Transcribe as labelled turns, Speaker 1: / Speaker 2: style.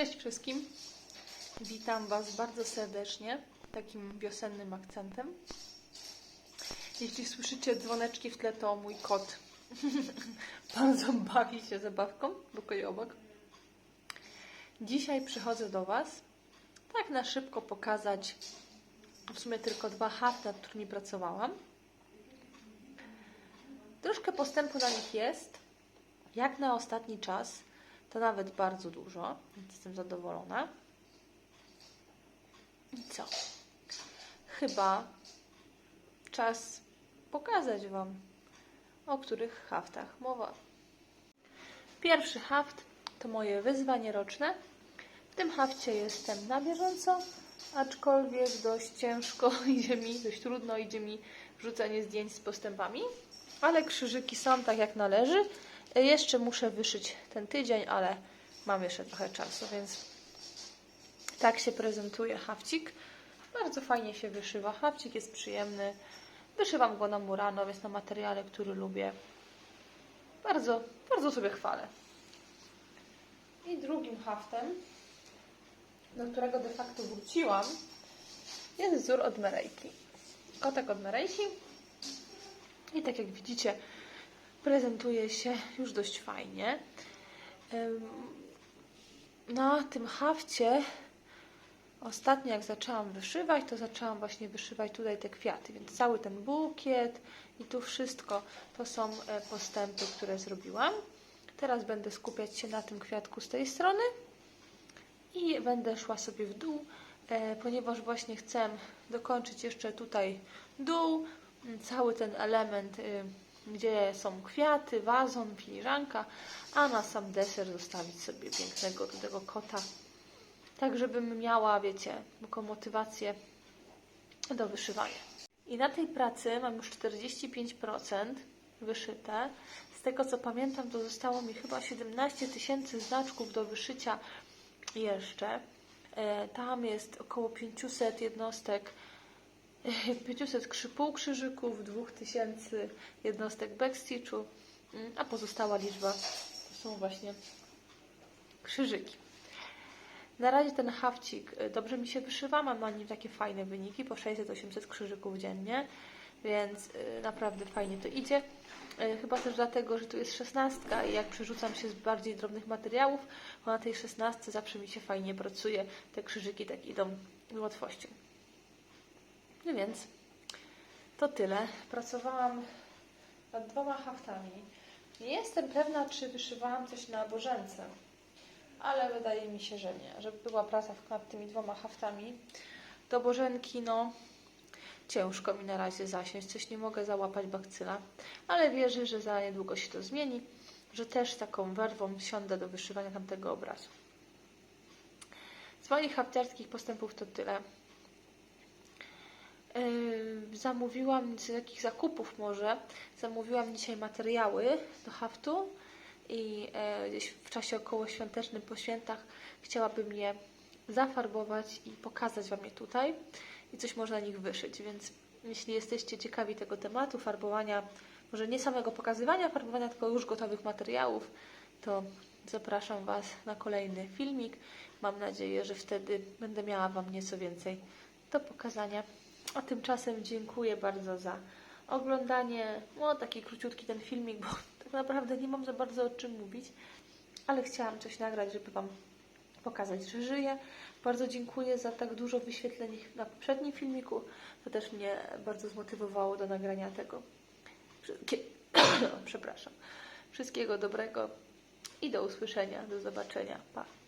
Speaker 1: Cześć wszystkim. Witam Was bardzo serdecznie takim wiosennym akcentem. Jeśli słyszycie dzwoneczki w tle, to mój kot bardzo bawi się zabawką pokoju obok. Dzisiaj przychodzę do Was tak na szybko pokazać w sumie tylko dwa hafty, nad którymi pracowałam. Troszkę postępu na nich jest. Jak na ostatni czas, to nawet bardzo dużo, więc jestem zadowolona. I co? Chyba czas pokazać Wam, o których haftach mowa. Pierwszy haft to moje wyzwanie roczne. W tym hafcie jestem na bieżąco, aczkolwiek dość ciężko idzie mi, dość trudno idzie mi wrzucanie zdjęć z postępami, ale krzyżyki są tak jak należy. Jeszcze muszę wyszyć ten tydzień, ale mam jeszcze trochę czasu, więc tak się prezentuje hafcik. Bardzo fajnie się wyszywa. Hafcik jest przyjemny. Wyszywam go na murano, więc na materiale, który lubię. Bardzo, bardzo sobie chwalę. I drugim haftem, do którego de facto wróciłam, jest wzór od Merejki. Kotek od Merejki. I tak jak widzicie, prezentuje się już dość fajnie. Na tym hafcie ostatnio jak zaczęłam wyszywać, to zaczęłam właśnie wyszywać tutaj te kwiaty, więc cały ten bukiet i tu wszystko to są e, postępy, które zrobiłam. Teraz będę skupiać się na tym kwiatku z tej strony i będę szła sobie w dół, e, ponieważ właśnie chcę dokończyć jeszcze tutaj dół, cały ten element, y, gdzie są kwiaty, wazon, filiżanka, a na sam deser zostawić sobie pięknego rudego kota, tak żebym miała, wiecie, taką motywację do wyszywania. I na tej pracy mam już 45% wyszyte. Z tego co pamiętam, to zostało mi chyba 17 tysięcy znaczków do wyszycia jeszcze. E, Tam jest około 500 jednostek 500 krzy- półkrzyżyków, 2000 jednostek backstitchu, mm, a pozostała liczba to są właśnie krzyżyki. Na razie ten hafcik y, dobrze mi się wyszywa, mam na nim takie fajne wyniki, po 600-800 krzyżyków dziennie, więc y, naprawdę fajnie to idzie. Y, Chyba też dlatego, że tu jest szesnastka i jak przerzucam się z bardziej drobnych materiałów, to na tej szesnastce zawsze mi się fajnie pracuje, te krzyżyki tak idą z łatwością. No więc to tyle. Pracowałam nad dwoma haftami. Nie jestem pewna, czy wyszywałam coś na bożence, ale wydaje mi się, że nie. Że była praca nad tymi dwoma haftami. Do bożenki, no ciężko mi na razie zasiąść, coś nie mogę załapać bakcyla, ale wierzę, że za niedługo się to zmieni, że też taką werwą siądę do wyszywania tamtego obrazu. Z moich hafciarskich postępów to tyle. Zamówiłam z jakich zakupów może zamówiłam dzisiaj materiały do haftu i e, gdzieś w czasie około świątecznym po świętach chciałabym je zafarbować i pokazać Wam je tutaj i coś można na nich wyszyć, więc jeśli jesteście ciekawi tego tematu farbowania, może nie samego pokazywania farbowania, tylko już gotowych materiałów, to zapraszam Was na kolejny filmik. Mam nadzieję, że wtedy będę miała Wam nieco więcej do pokazania. A tymczasem dziękuję bardzo za oglądanie. No, taki króciutki ten filmik, bo tak naprawdę nie mam za bardzo o czym mówić, ale chciałam coś nagrać, żeby Wam pokazać, że żyję. Bardzo dziękuję za tak dużo wyświetleń na poprzednim filmiku. To też mnie bardzo zmotywowało do nagrania tego. Przepraszam. Wszystkiego dobrego i do usłyszenia, do zobaczenia. Pa.